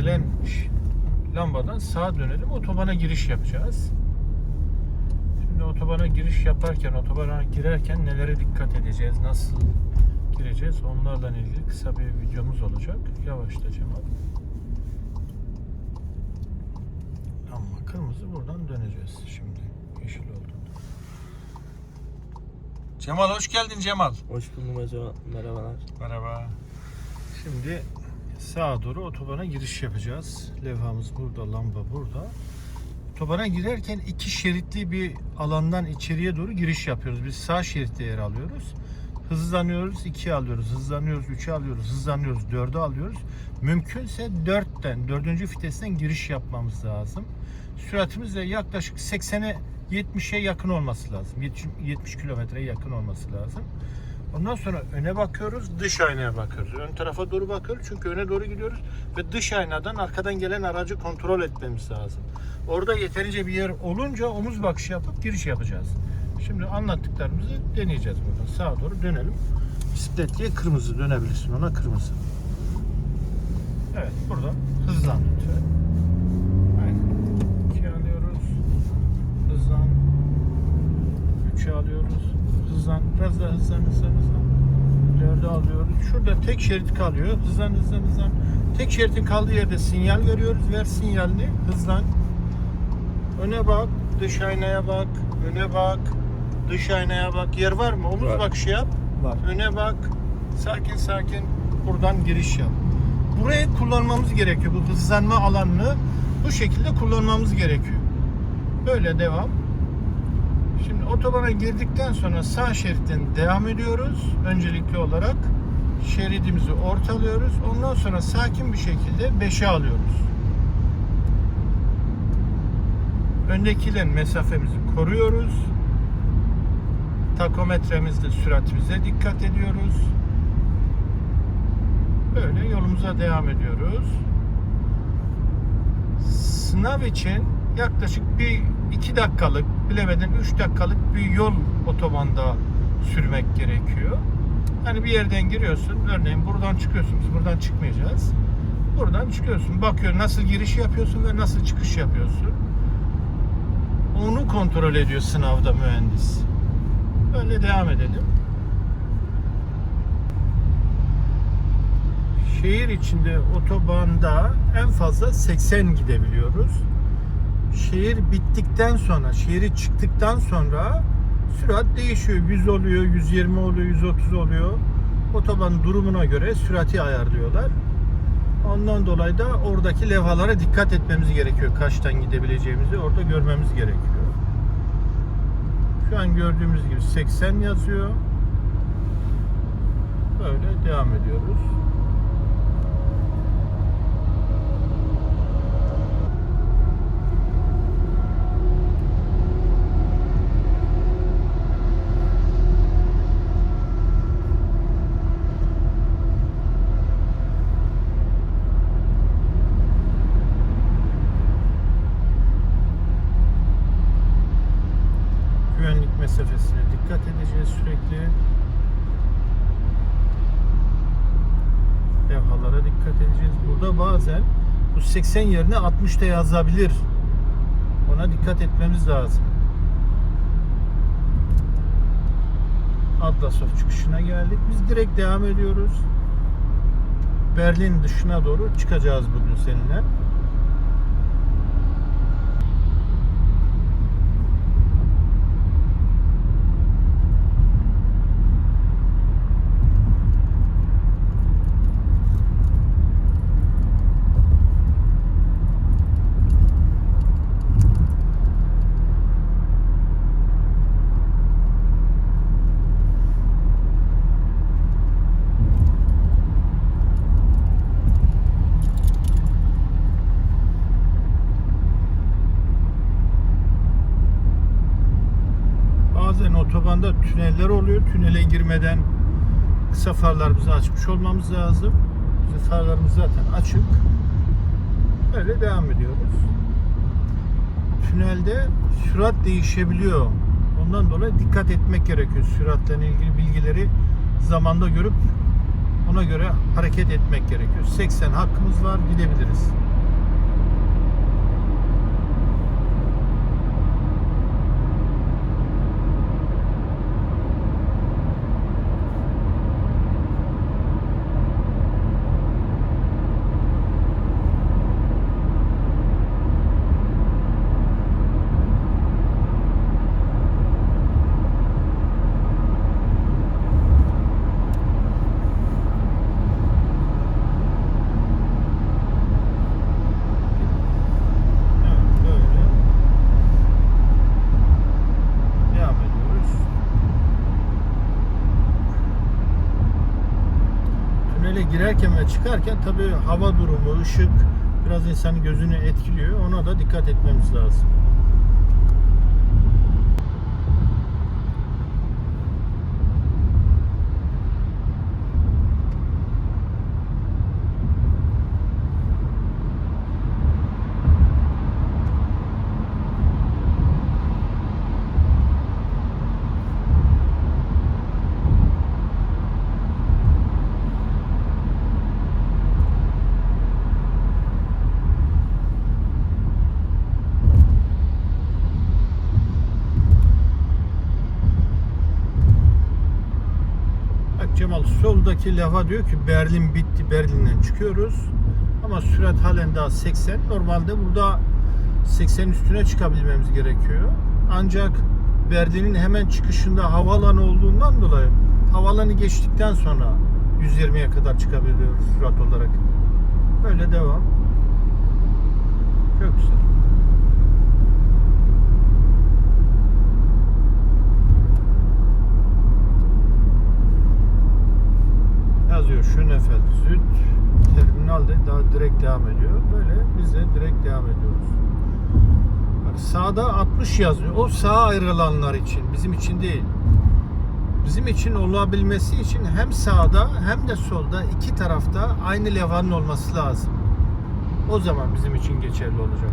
gelen lambadan sağa dönelim. Otobana giriş yapacağız. Şimdi otobana giriş yaparken, otobana girerken nelere dikkat edeceğiz, nasıl gireceğiz onlarla ilgili kısa bir videomuz olacak. Yavaşla Cemal. Ama kırmızı buradan döneceğiz şimdi. Yeşil oldu. Cemal hoş geldin Cemal. Hoş buldum hocam. Merhabalar. Merhaba. Şimdi sağa doğru otobana giriş yapacağız. Levhamız burada, lamba burada. Otobana girerken iki şeritli bir alandan içeriye doğru giriş yapıyoruz. Biz sağ şeritte yer alıyoruz. Hızlanıyoruz, 2'ye alıyoruz. Hızlanıyoruz, 3'e alıyoruz. Hızlanıyoruz, 4'e alıyoruz. Mümkünse 4'ten, 4. vitesten giriş yapmamız lazım. Süratimiz de yaklaşık 80'e 70'e yakın olması lazım. 70, 70 kilometreye yakın olması lazım. Ondan sonra öne bakıyoruz, dış aynaya bakıyoruz. Ön tarafa doğru bakıyoruz çünkü öne doğru gidiyoruz ve dış aynadan arkadan gelen aracı kontrol etmemiz lazım. Orada yeterince bir yer olunca omuz bakışı yapıp giriş yapacağız. Şimdi anlattıklarımızı deneyeceğiz buradan. Sağa doğru dönelim. Bisikletliye kırmızı dönebilirsin ona kırmızı. Evet burada hızlan lütfen. Aynen. İkiye alıyoruz. Hızlan. Üçe alıyoruz. Hızlan. Biraz daha hızlan hızlan hızlan. Dörde alıyoruz. Şurada tek şerit kalıyor. Hızlan hızlan hızlan. Tek şeritin kaldığı yerde sinyal veriyoruz. Ver sinyalini. Hızlan. Öne bak. Dış aynaya bak. Öne bak. Dış aynaya bak. Yer var mı? Omuz Var. bakışı yap. Var. Öne bak. Sakin sakin buradan giriş yap. Burayı kullanmamız gerekiyor. Bu hızlanma alanını bu şekilde kullanmamız gerekiyor. Böyle devam. Şimdi otobana girdikten sonra sağ şeritten devam ediyoruz. Öncelikli olarak şeridimizi ortalıyoruz. Ondan sonra sakin bir şekilde 5'e alıyoruz. Öndekiyle mesafemizi koruyoruz. Takometremizde süratimize dikkat ediyoruz. Böyle yolumuza devam ediyoruz. Sınav için yaklaşık bir iki dakikalık, bilemedin üç dakikalık bir yol otobanda sürmek gerekiyor. Hani bir yerden giriyorsun, örneğin buradan çıkıyorsun, biz buradan çıkmayacağız. Buradan çıkıyorsun, bakıyor nasıl giriş yapıyorsun ve nasıl çıkış yapıyorsun. Onu kontrol ediyor sınavda mühendis. Böyle devam edelim. Şehir içinde otobanda en fazla 80 gidebiliyoruz. Şehir bittikten sonra, şehri çıktıktan sonra sürat değişiyor. 100 oluyor, 120 oluyor, 130 oluyor. Otoban durumuna göre sürati ayarlıyorlar. Ondan dolayı da oradaki levhalara dikkat etmemiz gerekiyor. Kaçtan gidebileceğimizi orada görmemiz gerekiyor. Şu an gördüğümüz gibi 80 yazıyor. Böyle devam ediyoruz. güvenlik mesafesine dikkat edeceğiz sürekli. Levhalara dikkat edeceğiz. Burada bazen bu 80 yerine 60 da yazabilir. Ona dikkat etmemiz lazım. Adlasov çıkışına geldik. Biz direkt devam ediyoruz. Berlin dışına doğru çıkacağız bugün seninle. Bazen otobanda tüneller oluyor. Tünele girmeden kısa farlarımızı açmış olmamız lazım. Bizim farlarımız zaten açık. Böyle devam ediyoruz. Tünelde sürat değişebiliyor. Ondan dolayı dikkat etmek gerekiyor. Süratle ilgili bilgileri zamanda görüp Ona göre hareket etmek gerekiyor. 80 hakkımız var gidebiliriz. Evet, böyle. Devam ediyoruz. Tünele girerken ve çıkarken tabii hava durumu, ışık biraz insanın gözünü etkiliyor. Ona da dikkat etmemiz lazım. Bak Cemal soldaki lava diyor ki Berlin bitti Berlin'den çıkıyoruz. Ama sürat halen daha 80. Normalde burada 80 üstüne çıkabilmemiz gerekiyor. Ancak Berlin'in hemen çıkışında havaalanı olduğundan dolayı havaalanı geçtikten sonra 120'ye kadar çıkabiliyoruz sürat olarak. Böyle devam. Çok güzel. Yazıyor Schönefeld Süd terminalde daha direkt devam ediyor. Böyle biz de direkt devam ediyoruz. Bak sağda 60 yazıyor. O sağa ayrılanlar için, bizim için değil. Bizim için olabilmesi için hem sağda hem de solda iki tarafta aynı levhanın olması lazım. O zaman bizim için geçerli olacak.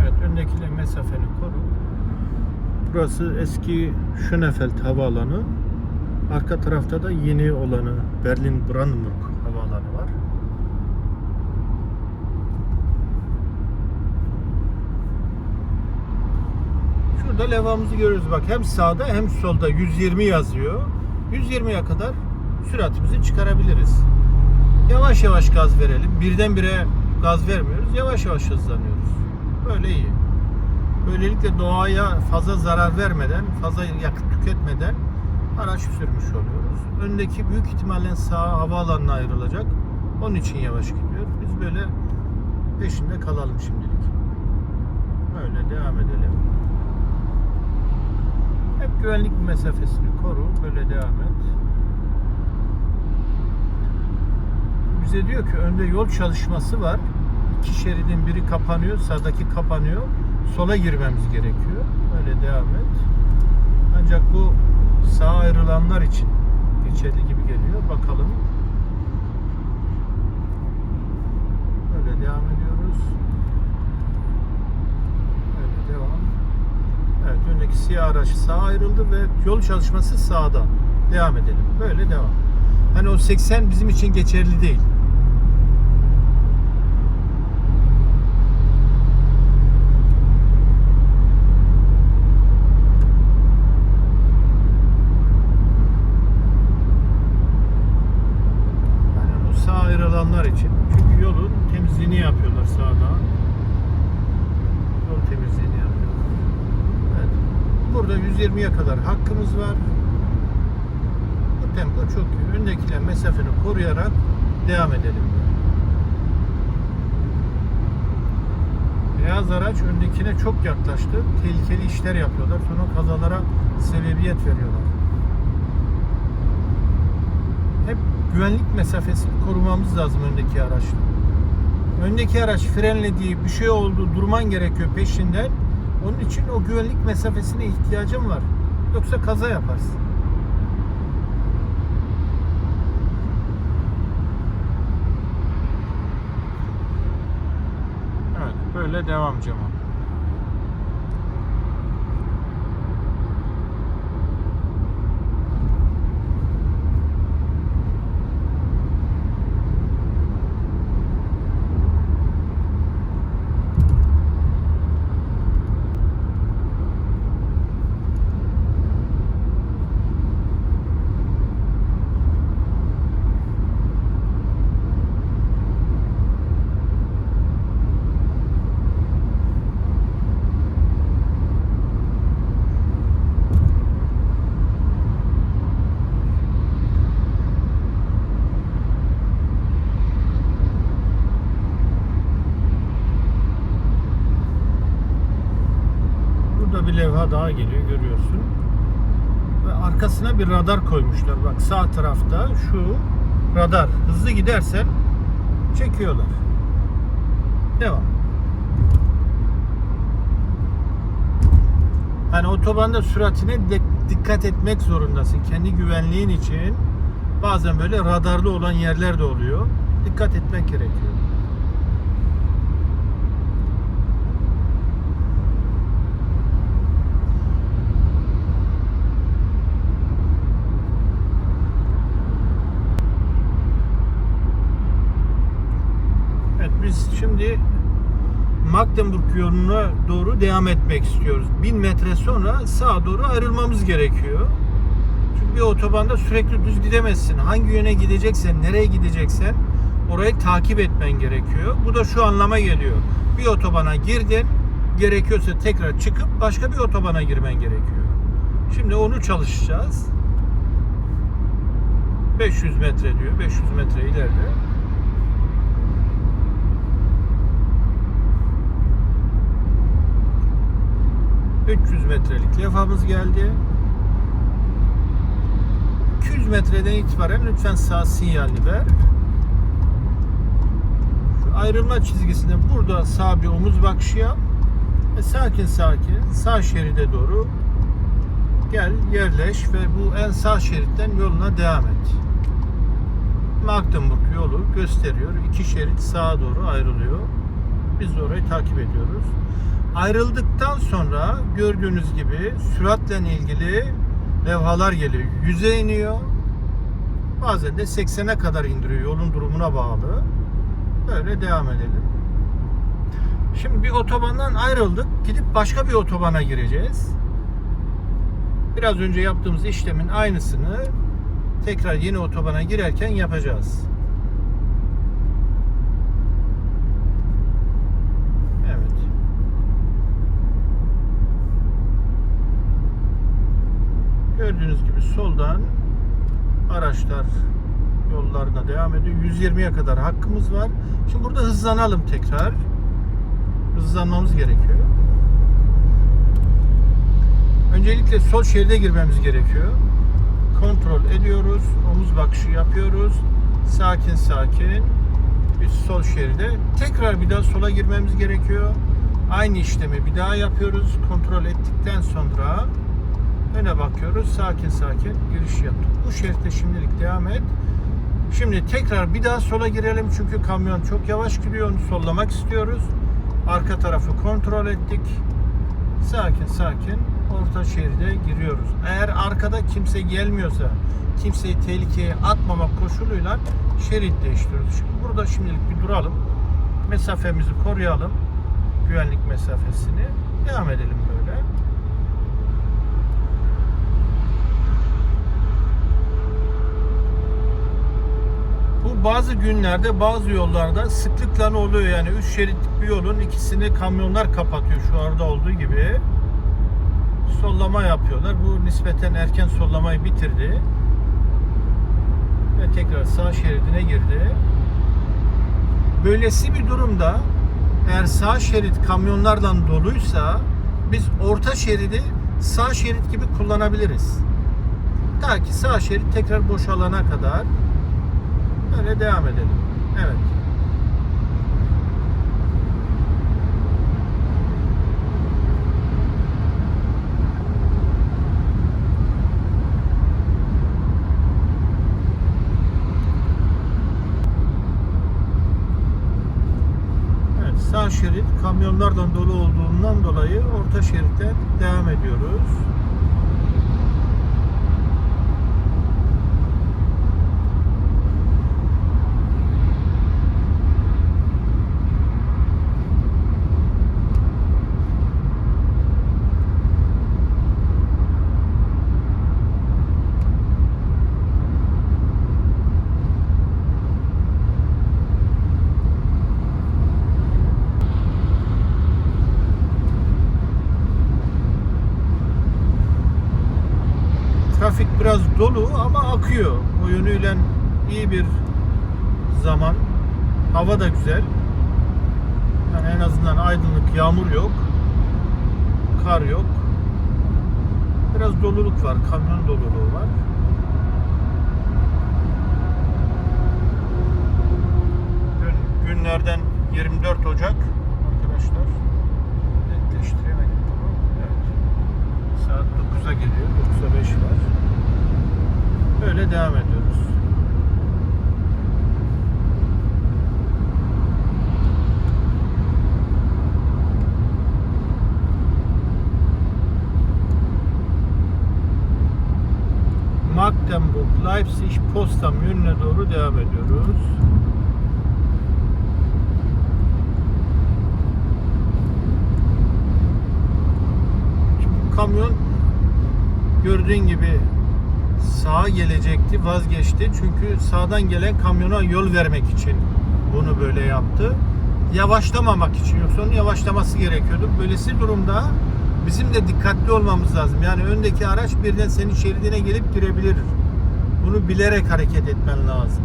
Evet, öndekiyle mesafeni koru. Burası eski Schönefeld havaalanı. Arka tarafta da yeni olanı Berlin Brandenburg havaalanı var. Şurada levhamızı görüyoruz bak hem sağda hem solda 120 yazıyor. 120'ye kadar süratimizi çıkarabiliriz. Yavaş yavaş gaz verelim. Birdenbire gaz vermiyoruz. Yavaş yavaş hızlanıyoruz. Böyle iyi. Böylelikle doğaya fazla zarar vermeden, fazla yakıt tüketmeden araç sürmüş oluyoruz. Öndeki büyük ihtimalle sağ havaalanına ayrılacak. Onun için yavaş gidiyor. Biz böyle peşinde kalalım şimdilik. Böyle devam edelim. Hep güvenlik mesafesini koru. Böyle devam et. Bize diyor ki önde yol çalışması var. İki şeridin biri kapanıyor, sağdaki kapanıyor. Sola girmemiz gerekiyor. Öyle devam et. Ancak bu sağa ayrılanlar için geçerli gibi geliyor. Bakalım. Böyle devam ediyoruz. Böyle devam. Evet öndeki siyah araç sağa ayrıldı ve yol çalışması sağda. Devam edelim. Böyle devam. Hani o 80 bizim için geçerli değil. Yani bu sağ ayrılanlar için. Çünkü yolun temizliğini yapıyorlar sağda. Yol temizliğini yapıyorlar. Evet. Burada 120'ye kadar hakkımız var. Bu tempo çok iyi. Öndekiyle mesafeni koruyarak devam edelim. Beyaz araç öndekine çok yaklaştı. Tehlikeli işler yapıyorlar. Sonra kazalara sebebiyet veriyorlar. Hep güvenlik mesafesini korumamız lazım öndeki araçla. Öndeki araç frenlediği bir şey oldu durman gerekiyor peşinden. Onun için o güvenlik mesafesine ihtiyacım var. Yoksa kaza yaparsın. Evet böyle devam Cemal. Daha geliyor görüyorsun. Ve arkasına bir radar koymuşlar. Bak sağ tarafta şu radar. Hızlı gidersen çekiyorlar. Devam. Hani otobanda süratine de- dikkat etmek zorundasın. Kendi güvenliğin için bazen böyle radarlı olan yerler de oluyor. Dikkat etmek gerekiyor. Evet biz şimdi Magdeburg yoluna doğru devam etmek istiyoruz. 1000 metre sonra sağa doğru ayrılmamız gerekiyor. Çünkü bir otobanda sürekli düz gidemezsin. Hangi yöne gideceksen, nereye gideceksen orayı takip etmen gerekiyor. Bu da şu anlama geliyor. Bir otobana girdin, gerekiyorsa tekrar çıkıp başka bir otobana girmen gerekiyor. Şimdi onu çalışacağız. 500 metre diyor. 500 metre ileride. ...300 metrelik levhamız geldi. 200 metreden itibaren lütfen sağ sinyalini ver. Şu ayrılma çizgisinde burada sağ bir omuz bakışı yap. Ve sakin sakin sağ şeride doğru gel yerleş ve bu en sağ şeritten yoluna devam et. Magdeburg yolu gösteriyor. İki şerit sağa doğru ayrılıyor. Biz de orayı takip ediyoruz. Ayrıldıktan sonra gördüğünüz gibi süratle ilgili levhalar geliyor. 100'e iniyor. Bazen de 80'e kadar indiriyor. Yolun durumuna bağlı. Böyle devam edelim. Şimdi bir otobandan ayrıldık. Gidip başka bir otobana gireceğiz. Biraz önce yaptığımız işlemin aynısını tekrar yeni otobana girerken yapacağız. Evet. Gördüğünüz gibi soldan araçlar yollarına devam ediyor. 120'ye kadar hakkımız var. Şimdi burada hızlanalım tekrar. Hızlanmamız gerekiyor. Öncelikle sol şeride girmemiz gerekiyor. Kontrol ediyoruz. Omuz bakışı yapıyoruz. Sakin sakin. Biz sol şeride. Tekrar bir daha sola girmemiz gerekiyor. Aynı işlemi bir daha yapıyoruz. Kontrol ettikten sonra öne bakıyoruz. Sakin sakin giriş yaptık. Bu şeritte şimdilik devam et. Şimdi tekrar bir daha sola girelim çünkü kamyon çok yavaş gidiyor. Onu sollamak istiyoruz. Arka tarafı kontrol ettik. Sakin sakin orta şeride giriyoruz. Eğer arkada kimse gelmiyorsa, kimseyi tehlikeye atmamak koşuluyla şerit değiştiriyoruz. Şimdi burada şimdilik bir duralım. Mesafemizi koruyalım. Güvenlik mesafesini. Devam edelim böyle. Bu bazı günlerde bazı yollarda sıklıkla oluyor yani 3 şeritlik bir yolun ikisini kamyonlar kapatıyor şu arada olduğu gibi. Sollama yapıyorlar. Bu nispeten erken sollamayı bitirdi. Ve tekrar sağ şeridine girdi. Böylesi bir durumda eğer sağ şerit kamyonlarla doluysa biz orta şeridi sağ şerit gibi kullanabiliriz. Ta ki sağ şerit tekrar boşalana kadar Böyle devam edelim. Evet. Evet, sağ şerit kamyonlardan dolu olduğundan dolayı orta şeritten devam ediyoruz. Trafik biraz dolu ama akıyor. O yönüyle iyi bir zaman. Hava da güzel. Yani en azından aydınlık, yağmur yok. Kar yok. Biraz doluluk var. Kamyon doluluğu var. Gün, günlerden 24 Ocak arkadaşlar. Netleştiremedim bunu. Evet. Saat 9'a geliyor. 9'a 5 var. Böyle devam ediyoruz. Magdeburg, Leipzig, Potsdam yönüne doğru devam ediyoruz. Şimdi kamyon gördüğün gibi sağa gelecekti, vazgeçti. Çünkü sağdan gelen kamyona yol vermek için bunu böyle yaptı. Yavaşlamamak için yoksa onun yavaşlaması gerekiyordu. Böylesi durumda bizim de dikkatli olmamız lazım. Yani öndeki araç birden senin şeridine gelip girebilir. Bunu bilerek hareket etmen lazım.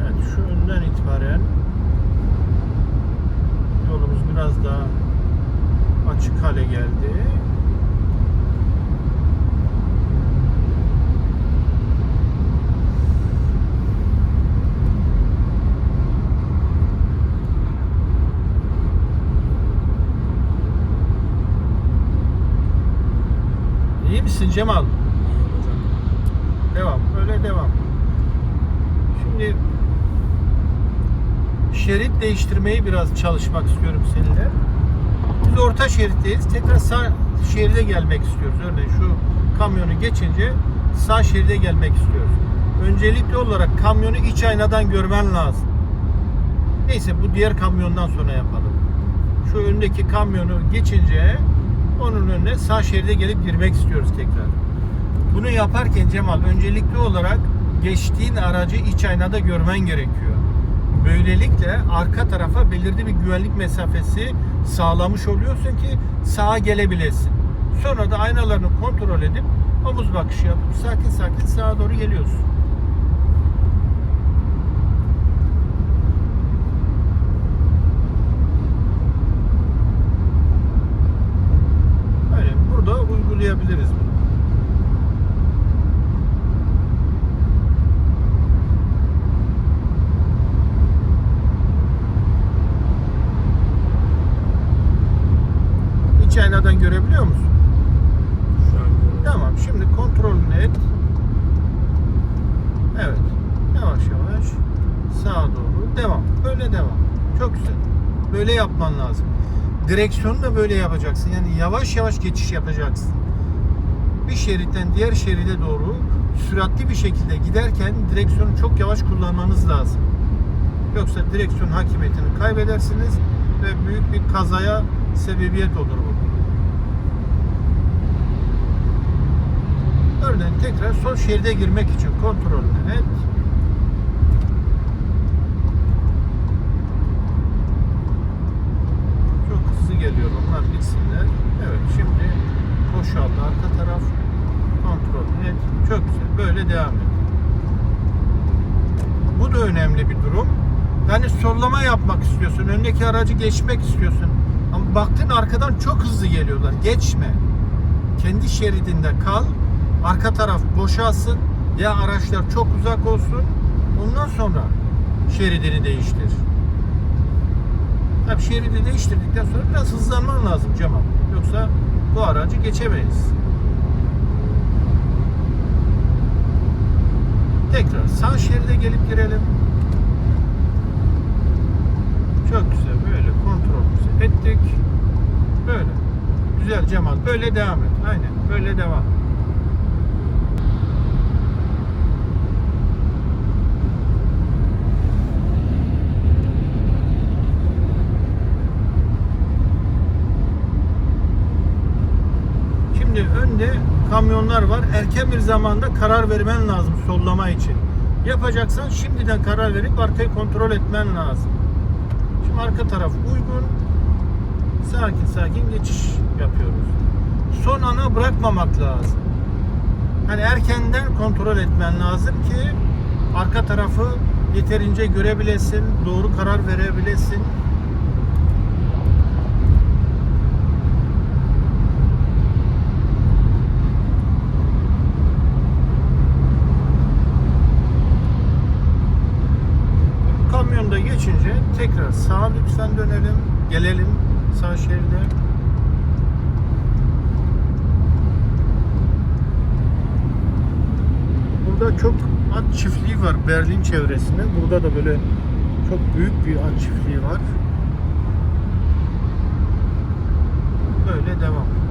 Evet şu önden itibaren yolumuz biraz daha açık hale geldi. İyi misin Cemal? Devam. Böyle devam. Şimdi şerit değiştirmeyi biraz çalışmak istiyorum seninle. Biz orta şeritteyiz. Tekrar sağ şeride gelmek istiyoruz. Örneğin şu kamyonu geçince sağ şeride gelmek istiyoruz. Öncelikli olarak kamyonu iç aynadan görmen lazım. Neyse bu diğer kamyondan sonra yapalım. Şu öndeki kamyonu geçince onun önüne sağ şeride gelip girmek istiyoruz tekrar. Bunu yaparken Cemal öncelikli olarak geçtiğin aracı iç aynada görmen gerekiyor. Böylelikle arka tarafa belirli bir güvenlik mesafesi sağlamış oluyorsun ki sağa gelebilesin. Sonra da aynalarını kontrol edip omuz bakışı yapıp sakin sakin sağa doğru geliyorsun. Öyle burada uygulayabiliriz bunu. İç aynadan görebiliyor musun? Şu an görüyorum. Tamam şimdi kontrolünü et. Evet. Yavaş yavaş sağa doğru devam. Böyle devam. Çok güzel. Böyle yapman lazım. Direksiyonu da böyle yapacaksın. Yani yavaş yavaş geçiş yapacaksın. Bir şeritten diğer şeride doğru süratli bir şekilde giderken direksiyonu çok yavaş kullanmanız lazım. Yoksa direksiyon hakimiyetini kaybedersiniz ve büyük bir kazaya sebebiyet olur bu. Örneğin tekrar sol şeride girmek için kontrolünü et. Çok hızlı geliyor. Onlar gitsinler. Evet şimdi boşaldı arka taraf. Kontrol et. Çok güzel. Böyle devam et. Bu da önemli bir durum. Yani sollama yapmak istiyorsun. Öndeki aracı geçmek istiyorsun. Ama baktın arkadan çok hızlı geliyorlar. Geçme. Kendi şeridinde kal. Arka taraf boşalsın. Ya araçlar çok uzak olsun. Ondan sonra şeridini değiştir. Tabii şeridi değiştirdikten sonra biraz hızlanman lazım Cemal. Yoksa bu aracı geçemeyiz. Tekrar sağ şeride gelip girelim. Çok güzel böyle kontrolümüzü ettik. Böyle. Güzel Cemal. Böyle devam et. Aynen. Böyle devam. Şimdi önde kamyonlar var. Erken bir zamanda karar vermen lazım sollama için. Yapacaksan şimdiden karar verip arkayı kontrol etmen lazım. Şimdi arka taraf uygun. Sakin sakin geçiş yapıyoruz. Son ana bırakmamak lazım. Hani erkenden kontrol etmen lazım ki arka tarafı yeterince görebilesin, doğru karar verebilesin. Sağa lütfen dönelim. Gelelim sağ şeride. Burada çok at çiftliği var Berlin çevresinde. Burada da böyle çok büyük bir at çiftliği var. Böyle devam.